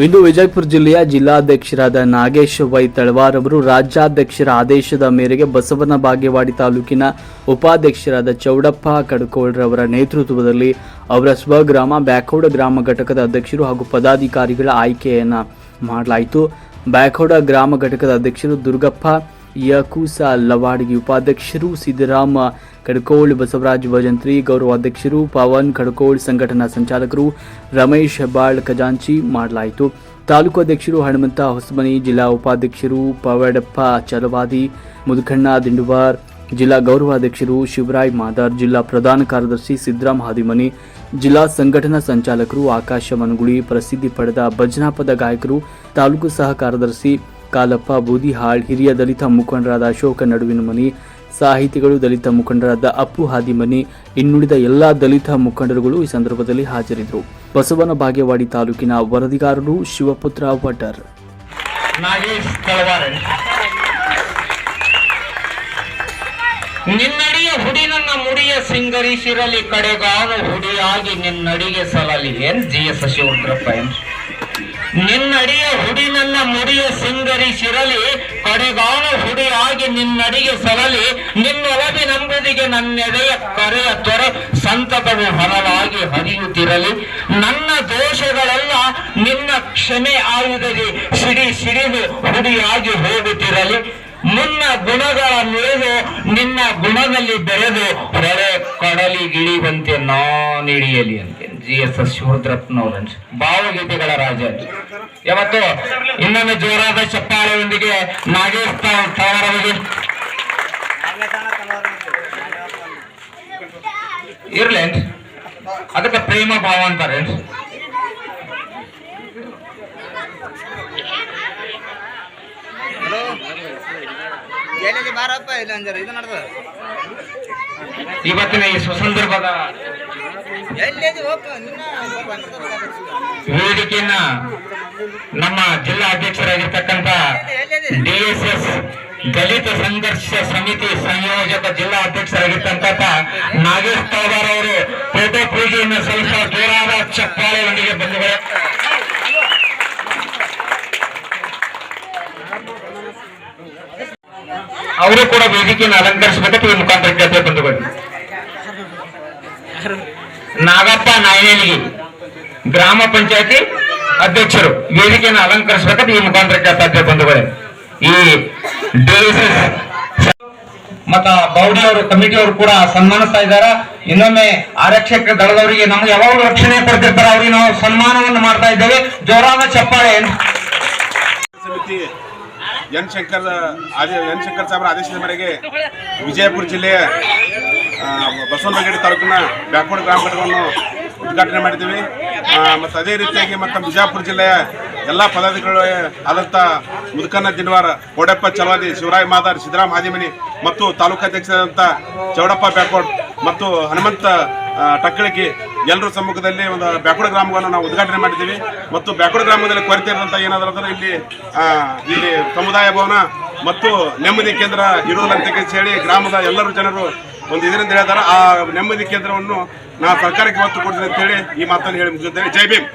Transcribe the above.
ಇಂದು ವಿಜಯಪುರ ಜಿಲ್ಲೆಯ ಜಿಲ್ಲಾಧ್ಯಕ್ಷರಾದ ನಾಗೇಶ್ ವೈ ತಳವಾರ್ ಅವರು ರಾಜ್ಯಾಧ್ಯಕ್ಷರ ಆದೇಶದ ಮೇರೆಗೆ ಬಸವನ ಬಾಗೇವಾಡಿ ತಾಲೂಕಿನ ಉಪಾಧ್ಯಕ್ಷರಾದ ಚೌಡಪ್ಪ ಕಡ್ಕೋಳ್ರವರ ನೇತೃತ್ವದಲ್ಲಿ ಅವರ ಸ್ವಗ್ರಾಮ ಬ್ಯಾಕೌಡ ಗ್ರಾಮ ಘಟಕದ ಅಧ್ಯಕ್ಷರು ಹಾಗೂ ಪದಾಧಿಕಾರಿಗಳ ಆಯ್ಕೆಯನ್ನು ಮಾಡಲಾಯಿತು. ಬ್ಯಾಕೌಡ ಗ್ರಾಮ ಘಟಕದ ಅಧ್ಯಕ್ಷರು ದುರ್ಗಪ್ಪ ಯಕೂಸ ಲವಾಡಿಗೆ ಉಪಾಧ್ಯಕ್ಷರು ಸಿದ್ದರಾಮ ಕಡ್ಕೋಳ್ ಬಸವರಾಜ್ ಭಜಂತ್ರಿ ಗೌರವಾಧ್ಯಕ್ಷರು ಪವನ್ ಕಡ್ಕೋಳ್ ಸಂಘಟನಾ ಸಂಚಾಲಕರು ರಮೇಶ್ ಹೆಬ್ಬಾಳ್ ಖಜಾಂಚಿ ಮಾಡಲಾಯಿತು ತಾಲೂಕು ಅಧ್ಯಕ್ಷರು ಹನುಮಂತ ಹೊಸಮನಿ ಜಿಲ್ಲಾ ಉಪಾಧ್ಯಕ್ಷರು ಪವಡಪ್ಪ ಚಲವಾದಿ ಮುದುಕಣ್ಣ ದಿಂಡುವಾರ್ ಜಿಲ್ಲಾ ಗೌರವಾಧ್ಯಕ್ಷರು ಶಿವರಾಯ್ ಮಾದಾರ್ ಜಿಲ್ಲಾ ಪ್ರಧಾನ ಕಾರ್ಯದರ್ಶಿ ಸಿದ್ದರಾಮ್ ಹಾದಿಮನಿ ಜಿಲ್ಲಾ ಸಂಘಟನಾ ಸಂಚಾಲಕರು ಆಕಾಶ ಮನುಗುಳಿ ಪ್ರಸಿದ್ಧಿ ಪಡೆದ ಭಜನಾಪದ ಗಾಯಕರು ತಾಲೂಕು ಸಹ ಕಾರ್ಯದರ್ಶಿ ಕಾಲಪ್ಪ ಬೂದಿಹಾಳ್, ಹಿರಿಯ ದಲಿತ ಮುಖಂಡರಾದ ಅಶೋಕ ನಡುವಿನ ಮನಿ, ಸಾಹಿತಿಗಳು, ದಲಿತ ಮುಖಂಡರಾದ ಅಪ್ಪು ಹಾದಿಮನಿ ಇನ್ನುಳಿದ ಎಲ್ಲಾ ದಲಿತ ಮುಖಂಡರುಗಳು ಈ ಸಂದರ್ಭದಲ್ಲಿ ಹಾಜರಿದ್ದರು. ಬಸವನ ಬಾಗೇವಾಡಿ ತಾಲೂಕಿನ ವರದಿಗಾರರು ಶಿವಪುತ್ರ ವಟರ್. ನಿನ್ನಡಿಯ ಹುಡಿ ನನ್ನ ಮುಡಿಯ ಸಿಂಗರಿಸಿರಲಿ ಕಡೆಗಾನು ಹುಡಿಯಾಗಿ ನಿನ್ನಡಿಗೆ ಸಲಲಿ. ಏನ್ ಜಿ ಎಸ್ ಶಿವರುದ್ರಪ್ಪ ನಿನ್ನಡಿಯ ಹುಡಿ ನನ್ನ ಮುಡಿಯ ಸಿಂಗರಿಸಿರಲಿ ಕಡೆಗಾನು ಹುಡಿಯಾಗಿ ನಿನ್ನಡಿಗೆ ಸರಲಿ ನಿನ್ನೊಳಗೆ ನಂಬುದಿಗೆ ನನ್ನೆಡೆಯ ಕರೆಯ ತೊರೆ ಸಂತತವು ಹೊರಲಾಗಿ ಹರಿಯುತ್ತಿರಲಿ. ನನ್ನ ದೋಷಗಳೆಲ್ಲ ನಿನ್ನ ಕ್ಷಮೆ ಆಯುಧದಿ ಸಿಡಿ ಸಿಡಿದು ಹುಡಿಯಾಗಿ ಹೋಗುತ್ತಿರಲಿ. ಮುನ್ನ ಗುಣಗಳ ನುಡಿದು ನಿನ್ನ ಗುಣದಲ್ಲಿ ಬೆರೆದು ಹೊರೆ ಕಡಲಿಗಿಳಿಯುವಂತೆ ನಾನಿಡಿಯಲಿ ಅಂತ ಜಿ ಎಸ್ ಎಸ್ ಶಿವರುದ್ರಪ್ಪನವ್ರ ಭಾವಗೀತೆಗಳ ರಾಜ ಯಾವತ್ತು ಇನ್ನೊಂದು ಜೋರಾದ ಚಪ್ಪಾಳೆಯೊಂದಿಗೆ ನಾಗೇಶ್ ತಾವರವರಿಗೆ ಇರ್ಲೇನ್ ಇರ್ಲೇನ್ರಿ ಅದಕ್ಕೆ ಪ್ರೇಮ ಭಾವ ಅಂತಾರೇನ್ರಿ ಬಾರಪ್ಪ ಇಲ್ಲ ಅಂಜಾರ ಇದು ನಡೆದ ಇವತ್ತಿನ ಈ ಸುಸಂದರ್ಭದ ಎಲ್ಲಿ ವೇದಿಕೆಯನ್ನ ನಮ್ಮ ಜಿಲ್ಲಾ ಅಧ್ಯಕ್ಷರಾಗಿರ್ತಕ್ಕಂಥ ಎಸ್ ಡಿಎಸ್ಎಸ್ ದಲಿತ ಸಂಘರ್ಷ ಸಮಿತಿ ಸಂಯೋಜಕ ಜಿಲ್ಲಾ ಅಧ್ಯಕ್ಷರಾಗಿರ್ತಕ್ಕಂಥ ನಾಗೇಶ್ ತಳವಾರ್ ಅವರು ಪೇಟೆ ಪೂಜೆಯನ್ನು ಸಲ್ಲಿಸುವ ಜೋರಾದ ಚಪ್ಪಾಳೆಯೊಂದಿಗೆ ಬಂದಿದ್ದಾರೆ. ಅವರು ಕೂಡ ವೇದಿಕೆಯನ್ನು ಅಲಂಕರಿಸಬೇಕು ಈ ಮುಖಾಂತರ ಕೇಳ್ತೇವೆ ಬಂಧುಗಳು ನಾಗಪ್ಪ ನಾಯನೇಲಿಗಿ ಗ್ರಾಮ ಪಂಚಾಯತಿ ಅಧ್ಯಕ್ಷರು ವೇದಿಕೆಯನ್ನು ಅಲಂಕರಿಸಬೇಕಂತ ಈ ಮುಖಾಂತರ ಕೇಳ್ತಾ ಬಂಧುಗಳೇ ಈ ಮತ್ತ ಬೌಡಿ ಅವರು, ಕಮಿಟಿ ಅವರು ಕೂಡ ಸನ್ಮಾನಿಸ್ತಾ ಇದ್ದಾರೆ. ಇನ್ನೊಮ್ಮೆ ಆರಕ್ಷಕ ದಳದವರಿಗೆ ನಮ್ಗೆ ಯಾವಾಗಲೂ ರಕ್ಷಣೆ ಕೊಡ್ತಿರ್ತಾರೆ. ಅವ್ರಿಗೆ ನಾವು ಸನ್ಮಾನವನ್ನು ಮಾಡ್ತಾ ಇದ್ದೇವೆ. ಜೋರಾದ ಚಪ್ಪಾಳೆ. ಸಮಿತಿ ಎನ್ ಶಂಕರ್ ಆದಿ ಎನ್ ಶಂಕರ್ ಸಾಹೇಬರ ಆದೇಶದ ಮೇರೆಗೆ ವಿಜಯಪುರ ಜಿಲ್ಲೆಯ ಬಸವನಗಡಿ ತಾಲೂಕಿನ ಬ್ಯಾಕ್ವರ್ಡ್ ಗ್ರಾಮ ಘಟಕವನ್ನು ಉದ್ಘಾಟನೆ ಮಾಡಿದ್ದೀವಿ. ಮತ್ತು ಅದೇ ರೀತಿಯಾಗಿ ಮತ್ತು ಬಿಜಾಪುರ ಜಿಲ್ಲೆಯ ಎಲ್ಲ ಪದಾಧಿಕಾರಿಗಳು ಆದಂಥ ಮುದುಕನ್ನ ದಿನವಾರ ಕೋಡಪ್ಪ ಚಲವಾದಿ, ಶಿವರಾಯ್ ಮಾದಾರ್ ಸಿದ್ದರಾಮ್ ಹಾದಿಮನಿ ಮತ್ತು ತಾಲೂಕಾಧ್ಯಕ್ಷರಾದಂಥ ಚೌಡಪ್ಪ ಬ್ಯಾಕ್ವರ್ಡ್ ಮತ್ತು ಹನುಮಂತ ಟಕ್ಕಳಿಗಿ ಎಲ್ಲರ ಸಮ್ಮುಖದಲ್ಲಿ ಒಂದು ಬ್ಯಾಕುಡ ಗ್ರಾಮವನ್ನು ನಾವು ಉದ್ಘಾಟನೆ ಮಾಡಿದ್ದೀವಿ ಮತ್ತು ಬ್ಯಾಕುಡ ಗ್ರಾಮದಲ್ಲಿ ಕೊರತೆ ಇರೋದಂಥ ಏನಾದರೂ ಅಂದ್ರೆ ಇಲ್ಲಿ ಇಲ್ಲಿ ಸಮುದಾಯ ಭವನ ಮತ್ತು ನೆಮ್ಮದಿ ಕೇಂದ್ರ ಇರುವುದಿಲ್ಲ ಅಂತ ಹೇಳಿ ಗ್ರಾಮದ ಎಲ್ಲರೂ ಜನರು ಒಂದು ಇದರಿಂದ ಹೇಳ್ತಾರೆ, ಆ ನೆಮ್ಮದಿ ಕೇಂದ್ರವನ್ನು ನಾ ಸರ್ಕಾರಕ್ಕೆ ಒತ್ತು ಕೊಡ್ತೀನಿ ಅಂತ ಹೇಳಿ ಈ ಮಾತನ್ನು ಹೇಳಿ ಮುಗಿಸುತ್ತೇನೆ. ಜೈ ಭೀಮ್.